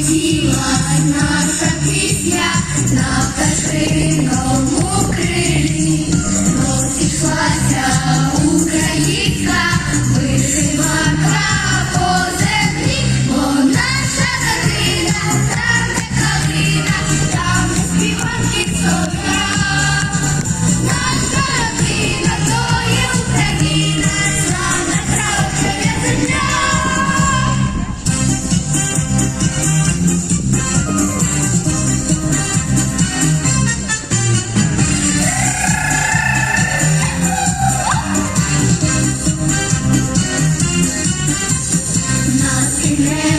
полетіла наша пісня на пташиному Наші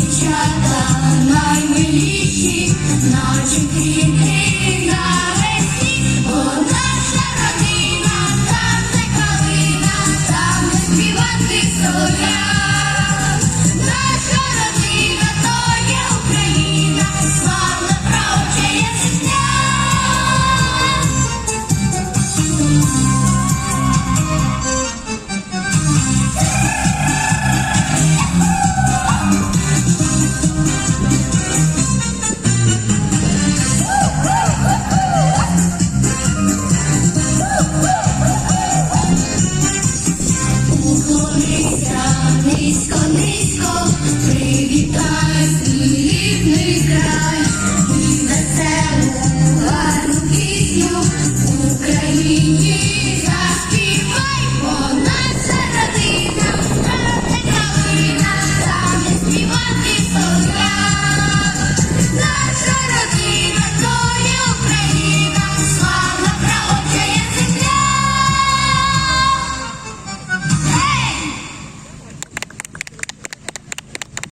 дівчата наймиліші, наші крім.